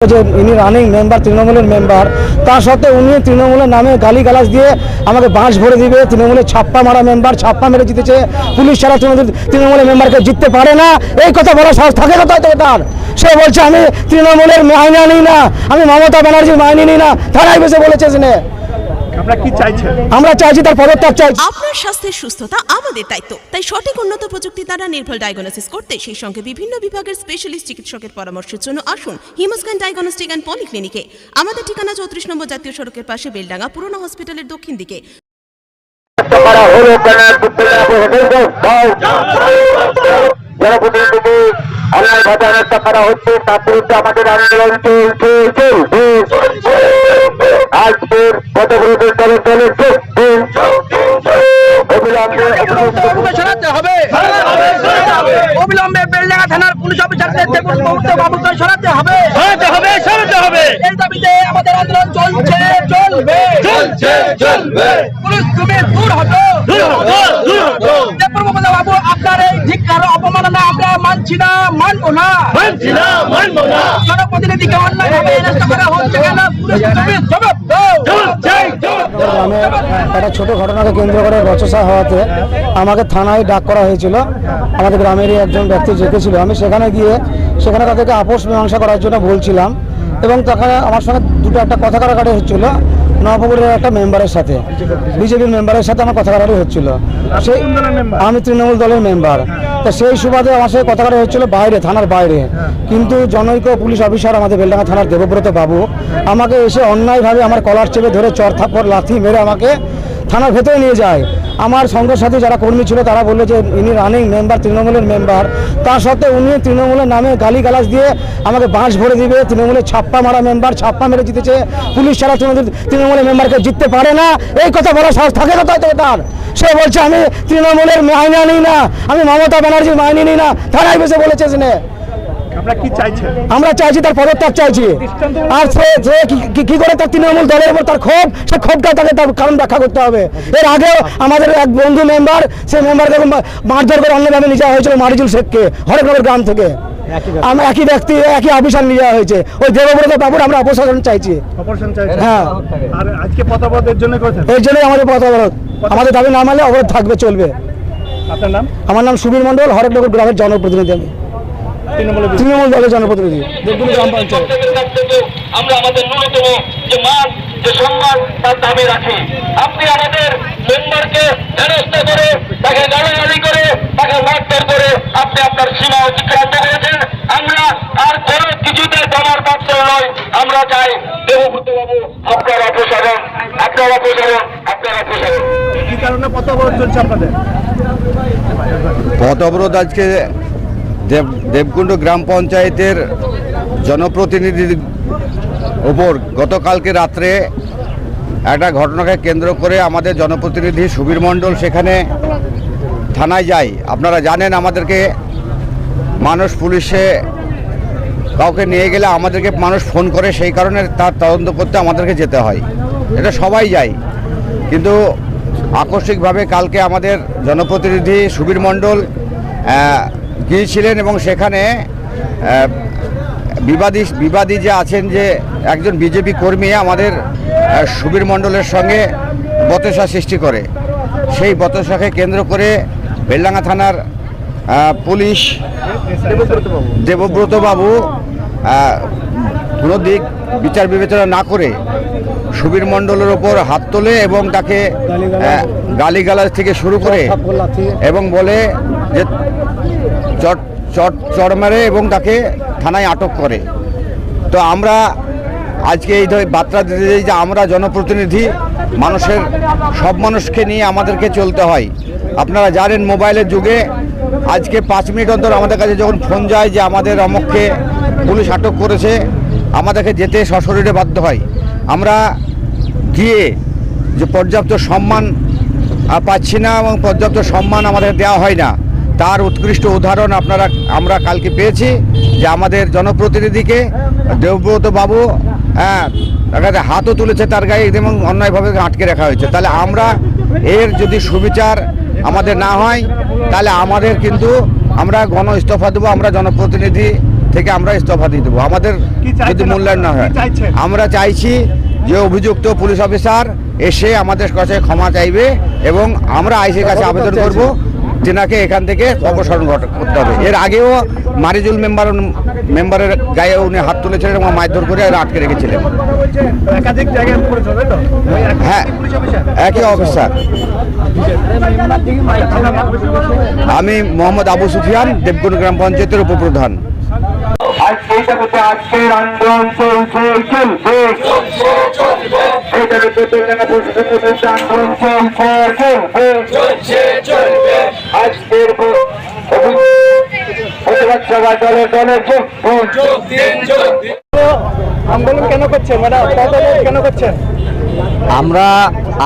যে ইনি running member তৃণমূলের মেম্বার তা সত্ত্বেও উনি তৃণমূলের নামে গালিগালাজ দিয়ে আমাকে বাঁশ ভরে দিবে, তৃণমূলের ছাপ্পা মারা মেম্বার ছাপ্পা মেরে জিতেছে। পুলিশ ছাড়া তৃণমূল তৃণমূলের মেম্বারকে জিততে পারে না। এই কথা বলা সাহস থাকে না তো তার। সে বলছে, আমি তৃণমূলের মাইনা নিই না। আমি মমতা ব্যানার্জির মাইনে নিই না। থানায় বসে বলেছে আমরা চাইছি? তার পদত্যাগ চাইছি আপনার স্বাস্থ্যের সুস্থতা আমাদের দায়িত্ব। তাই সঠিক উন্নত প্রযুক্তি দ্বারা নির্ভুল ডায়াগনোসিস করতে সেই সঙ্গে বিভিন্ন বিভাগের স্পেশালিস্ট চিকিৎসকের পরামর্শের জন্য আসুন হিমোস্ক্যান ডায়াগনস্টিক অ্যান্ড পলিক্লিনিকে আমাদের ঠিকানা চৌত্রিশ নম্বর জাতীয় সড়কের পাশে বেলডাঙ্গা পুরনো হসপিটালের দক্ষিণ দিকে। করা হচ্ছে তার বিরুদ্ধে আমাদের আন্দোলন চলছে আজকের পদবিরোধী দলের দলের অবিলম্বে অবিলম্বে সরাতে হবে। অবিলম্বে বেলডাঙ্গা থানার পুলিশ অফিসারদের দেখুন বাবুকে সরাতে হবে। সরাতে হবে সরাতে হবে। এই দাবিতে আমাদের আন্দোলন চলছে চলবে। চলছে চলবে। পুলিশ তুমি দূর হটো দূর হটো, দূর হটো। বাবু আপনার এই ধিক্কার অপমাননা আমরা মানছি না মানবো না। মানছি না মানবো না। জনপ্রতিনিধিকে অন্যায় ভাবে করা হচ্ছে কেন? পুলিশ তুমি জবাব দাও চলছে চলছে একটা ছোট ঘটনাকে কেন্দ্র করে বচসা হওয়াতে আমাকে থানায় ডাক করা হয়েছিল। আমাদের গ্রামেরই একজন ব্যক্তি জেঁকেছিল আমি সেখানে গিয়ে সেখানে তাদেরকে আপোষ মীমাংসা করার জন্য বলছিলাম এবং তখন আমার সঙ্গে দুটো একটা কথা কাটাকাটি হচ্ছিল। নবপুরের একটা মেম্বারের সাথে। বিজেপির মেম্বারের সাথে আমার কথা কাটাকাটি হচ্ছিল। সেই? আমি তৃণমূল দলের মেম্বার। তো সেই সুবাদে আমার সাথে কথা কাটা হচ্ছিল বাইরে, থানার বাইরে। কিন্তু জনৈক পুলিশ অফিসার আমাদের বেলডাঙ্গা থানার দেবব্রত বাবু আমাকে এসে অন্যায়ভাবে আমার কলার চেপে ধরে চর থাপড় লাথি মেরে আমাকে থানার ভেতরে নিয়ে যায়। আমার সঙ্গের সাথে যারা কর্মী ছিল, তারা বলল যে ইনি রানিং মেম্বার তৃণমূলের মেম্বার তা সত্ত্বেও উনি তৃণমূলের নামে গালিগালাজ দিয়ে আমাকে বাঁশ ভরে দিবে, তৃণমূলের ছাপ্পা মারা মেম্বার ছাপ্পা মেরে জিতেছে। পুলিশ ছাড়া তৃণমূল, তৃণমূলের মেম্বারকে জিততে পারে না। এই কথা বলা সাহস থাকে না তাই তার। সে বলছে, আমি তৃণমূলের মাইনা নিই না, আমি মমতা ব্যানার্জির মাইনে নিই না। থানায় বসে বলেছে চাইছেন আমরা চাইছি? তার পদত্যাগ চাইছি। আর সে সে কি- করে তার তৃণমূল দলের উপর তার ক্ষোভ সে ক্ষোভটা তাকে তার কারণ ব্যাখ্যা করতে হবে। এর আগেও আমাদের এক বন্ধু মেম্বার সে মেম্বারকে মারধর করে অন্যভাবে নিয়ে যাওয়া হয়েছিল মারিজুল শেখকে হরেকনগর গ্রাম থেকে। আমরা একই ব্যক্তি একই অফিসার নিয়ে যাওয়া হয়েছে। ওই দেবব্রত বাবুর আমরা অপসারণ চাইছি। হ্যাঁ। এই জন্যই আমাদের পথ অবরোধ আমাদের দাবি না মানলে অবরোধ থাকবে চলবে। আপনার নাম? আমার নাম সুবীর মণ্ডল হরেকনগর গ্রামের জনপ্রতিনিধি আমি। তৃণমূল দলের জনপ্রতিনিধি। আমরা আমাদের ন্যূনতম যে মান যে সম্মান তার দাবি রাখি। আপনি আমাদের মেম্বারকে হেনস্থ করে তাকে গালাগালি করে তাকে মারধর করে আপনি আপনার সীমা অতিক্রান্ত করেছেন। আমরা আর কোনো কিছুতে জমার পাত্র নয় আমরা চাই দেবভূত বাবু আপনার অপসারণ আপনার অপসারণ আপনার অপসারণ। কি কারণে পতাবরোধ চলছে আপনাদের? পথ অবরোধ আজকে দেব, দেবকুণ্ড গ্রাম পঞ্চায়েতের জনপ্রতিনিধির ওপর গতকালকে রাত্রে একটা ঘটনাকে কেন্দ্র করে আমাদের জনপ্রতিনিধি সুবীর মণ্ডল সেখানে থানায় যায়। আপনারা জানেন আমাদেরকে মানুষ পুলিশে কাউকে নিয়ে গেলে আমাদেরকে মানুষ ফোন করে, সেই কারণে তার তদন্ত করতে আমাদেরকে যেতে হয়। এটা সবাই যায়। কিন্তু আকস্মিকভাবে কালকে আমাদের জনপ্রতিনিধি সুবীর মণ্ডল গিয়েছিলেন এবং সেখানে বিবাদী বিবাদী যে আছেন যে একজন বিজেপি কর্মী আমাদের সুবীর মণ্ডলের সঙ্গে বতসা সৃষ্টি করে। সেই বতসাকে কেন্দ্র করে বেলডাঙ্গা থানার পুলিশ দেবব্রতবাবু কোনো দিক বিচার বিবেচনা না করে সুবীর মণ্ডলের ওপর হাত তোলে এবং তাকে গালিগালাজ থেকে শুরু করে এবং বলে যে চট চট, চড় মারে এবং তাকে থানায় আটক করে। তো আমরা আজকে এই বার্তা দিতে চাই যে আমরা জনপ্রতিনিধি, মানুষের, সব মানুষকে নিয়ে আমাদেরকে চলতে হয়। আপনারা জানেন মোবাইলের যুগে আজকে পাঁচ মিনিট অন্তর আমাদের কাছে যখন ফোন যায় যে আমাদের অমককে পুলিশ আটক করেছে, আমাদেরকে যেতে সশরীরে বাধ্য হয়। আমরা গিয়ে যে পর্যাপ্ত সম্মান পাচ্ছি না এবং পর্যাপ্ত সম্মান আমাদের দেওয়া হয় না। তার উৎকৃষ্ট উদাহরণ আপনারা আমরা কালকে পেয়েছি যে আমাদের জনপ্রতিনিধিকে দেবব্রত বাবু হ্যাঁ তার হাতও তুলেছে তার গায়ে এবং অন্যায়ভাবে আটকে রাখা হয়েছে। তাহলে আমরা এর যদি সুবিচার আমাদের না হয় তাহলে আমাদের কিন্তু আমরা গণ ইস্তফা দেবো আমরা জনপ্রতিনিধি থেকে আমরা ইস্তফা দিয়ে দেবো। আমাদের যদি মূল্যায়ন না হয়। আমরা চাইছি যে অভিযুক্ত পুলিশ অফিসার এসে আমাদের কাছে ক্ষমা চাইবে এবং আমরা আইসির কাছে আবেদন করব। তেনাকে এখান থেকে অপসারণ করতে হবে। এর আগেও মারিজুল মেম্বার মেম্বারের গায়ে উনি হাত তুলেছিলেন এবং মারধর করে আটকে রেখেছিলেন। একাধিক জায়গায় করেছে তাই তো? ওই একই হ্যাঁ একই অফিসার। আমি মোহাম্মদ আবু সুফিয়ান দেবগুন গ্রাম পঞ্চায়েতের উপপ্রধান। আজকে আজকের আন্দোলন চলছে চলছে আন্দোলন চলছে চলছে প্রতিবাদ দলে দলে আন্দোলন কেন করছেন? মানে কেন করছেন? আমরা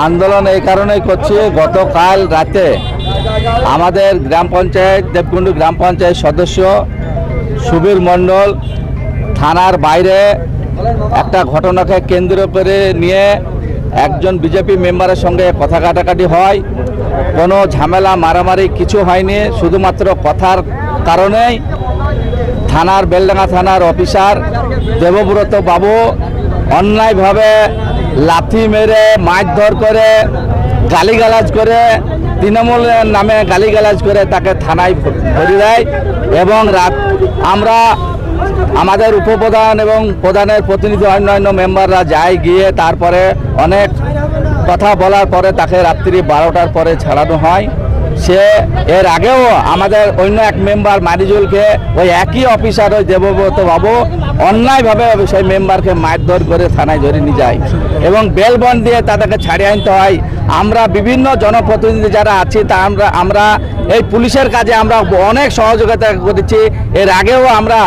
আন্দোলন এই কারণেই করছি গতকাল রাতে আমাদের গ্রাম পঞ্চায়েত দেবকুণ্ডু গ্রাম পঞ্চায়েত সদস্য সুবীর মণ্ডল থানার বাইরে একটা ঘটনাকে কেন্দ্র করে নিয়ে একজন বিজেপি মেম্বারের সঙ্গে কথা কাটাকাটি হয়। কোনো ঝামেলা মারামারি কিছু হয়নি শুধুমাত্র কথার কারণেই থানার, বেলডাঙ্গা থানার অফিসার দেবব্রত বাবু অন্যায়ভাবে লাথি মেরে, মারধর করে, গালিগালাজ করে তৃণমূলের নামে গালিগালাজ করে তাকে থানায় ভরি দেয় এবং রাত, আমরা আমাদের উপপ্রধান এবং প্রধানের প্রতিনিধি অন্যান্য মেম্বাররা যায় গিয়ে তারপরে অনেক কথা বলার পরে তাকে রাত্রি বারোটার পরে ছাড়ানো হয়। সে এর আগেও আমাদের অন্য এক মেম্বার মারিজুলকে ওই একই অফিসার ওই দেবব্রত বাবু অন্যায়ভাবে সেই মেম্বারকে মারধর করে থানায় ধরে নিয়ে যায়। এবং বেল বন্ড দিয়ে তাদেরকে ছাড়িয়ে আনতে হয়। আমরা বিভিন্ন জনপ্রতিনিধি যারা আছি, তা আমরা আমরা এই পুলিশের কাজে আমরা অনেক সহযোগিতা করেছি। এর আগেও আমরা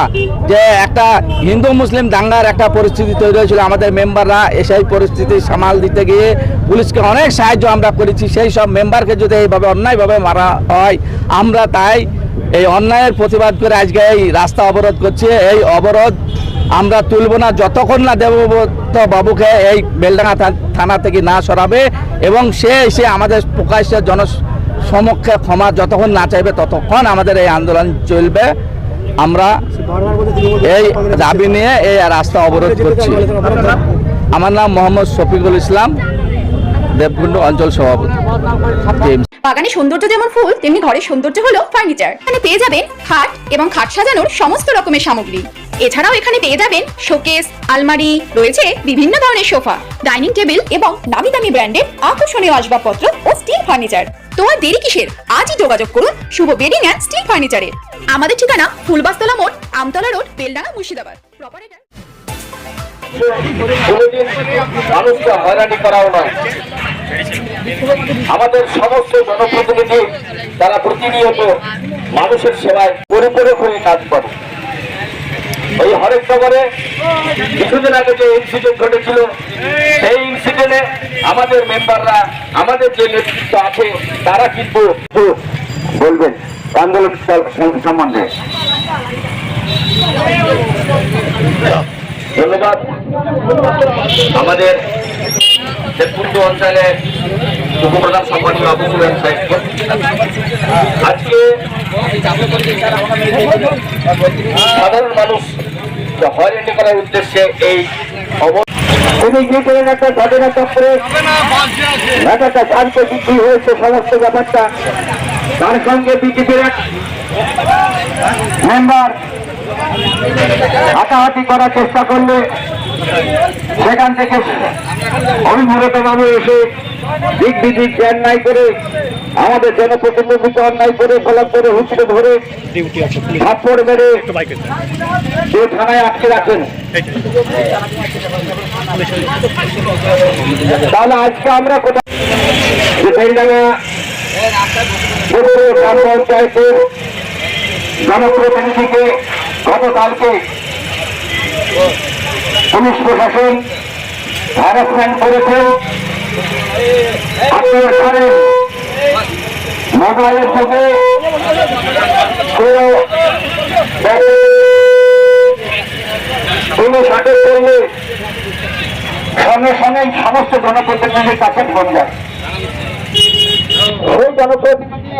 যে একটা হিন্দু মুসলিম দাঙ্গার একটা পরিস্থিতি তৈরি হয়েছিল, আমাদের মেম্বাররা সেই পরিস্থিতি সামাল দিতে গিয়ে পুলিশকে অনেক সাহায্য আমরা করেছি। সেই সব মেম্বারকে যদি এইভাবে অন্যায়ভাবে মারা হয়, আমরা তাই এই অন্যায়ের প্রতিবাদ করে আজকে এই রাস্তা অবরোধ করছি। এই অবরোধ আমরা তুলব না, যতক্ষণ না দেবব্রত বাবুকে এই বেলডাঙ্গা থানা থেকে না সরাবে এবং সে এসে আমাদের প্রকাশ্যে জন সমক্ষে ক্ষমা যতক্ষণ না চাইবে, ততক্ষণ আমাদের এই আন্দোলন চলবে। আমরা এই দাবি নিয়ে এই রাস্তা অবরোধ করছি। আমার নাম মোহাম্মদ শফিকুল ইসলাম, দেবকুণ্ড অঞ্চল সভাপতি। বাগানে সৌন্দর্য যেমন ফুল, তেমনি ঘরের সৌন্দর্য হলো ফার্নিচার। এখানে পেয়ে যাবেন খাট এবং খাট সাজানোর সমস্ত রকমের সামগ্রী। এছাড়াও এখানে পেয়ে যাবেন শোকেস, আলমারি, রয়েছে বিভিন্ন ধরনের সোফা, ডাইনিং টেবিল এবং নামি দামি ব্র্যান্ডের আকর্ষণীয় আসবাবপত্র ও স্টিল ফার্নিচার। তো আর দেরি কিসের? আজই যোগাযোগ করুন শুভ বেডিং অ্যান্ড স্টিল ফার্নিচারের আমাদের ঠিকানা ফুলবাস্তলা মোড়, আমতলা রোড, বেলডাঙ্গা, মুর্শিদাবাদ। আমাদের সমস্ত জনপ্রতিনিধি তারা প্রতিনিয়ত মানুষের সেবায় পরিপূরক হয়ে কাজ করে। এই হরেকনগরে কিছুদিন আগে যে ইনসিডেন্ট ঘটেছিল, সেই ইনসিডেন্টে আমাদের মেম্বাররা আমাদের যে নেতৃত্ব আছে, তারা কিন্তু বলবেন, আন্দোলন সম্বন্ধে। ধন্যবাদ। আমাদের দেবকুণ্ড অঞ্চলে উপপ্রধান সম্মানীয় সুলেন সাহেব। আজকে সাধারণ মানুষ হয়রানি করার উদ্দেশ্যে এই বৃদ্ধি হয়েছে ব্যাপারটা। মেম্বার হাতাহাতি করার চেষ্টা করলে সেখান থেকে অভিভূত ভাবে এসে দিক বিদিক জ্ঞান নাই করে আমাদের জনপ্রতিনিধিকে অন্যায় করে ফলাপ করে হুচড়ে ধরে থাপ্পড় মেরে সে থানায় আটকে রাখেন। তাহলে আজকে আমরা কোথায়? গ্রাম পঞ্চায়েতের জনপ্রতিনিধিকে গতকালকে পুলিশ প্রশাসন হ্যারাসমেন্ট করেছে। আপনারা মোবাইলের যুগে কেউ পুলিশ করলে সঙ্গে সঙ্গে সমস্ত জনপ্রতিনিধির কাছে ফোন যায়। সেই জনপ্রতিনিধি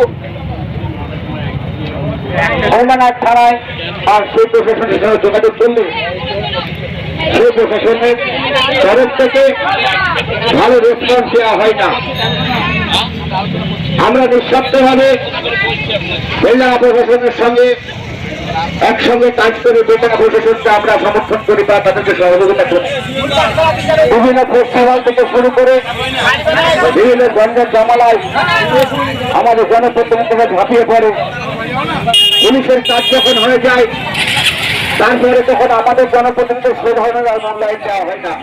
মৌলানা থানায় আর সেই প্রশাসনের সঙ্গে যোগাযোগ করলে সেই প্রশাসনের তরফ থেকে ভালো রেসপন্স দেওয়া হয় না। আমরা নিঃশব্দভাবে বেলডাঙ্গা প্রশাসনের সঙ্গে একসঙ্গে কাজ করে বেলডাঙ্গা প্রশাসনকে আমরা সমর্থন করি বা তাদেরকে সহযোগিতা করি। বিভিন্ন ফেস্টিভ্যাল থেকে শুরু করে বিভিন্ন গঞ্জের জামালায় আমাদের জনপ্রতিনিধিরা ঝাঁপিয়ে পড়ে। পুলিশের কাজ যখন হয়ে যায়, তারপরে তখন আমাদের জনপ্রতিনিধিদের সে ধরনের মূল্যায়ন দেওয়া হয় না।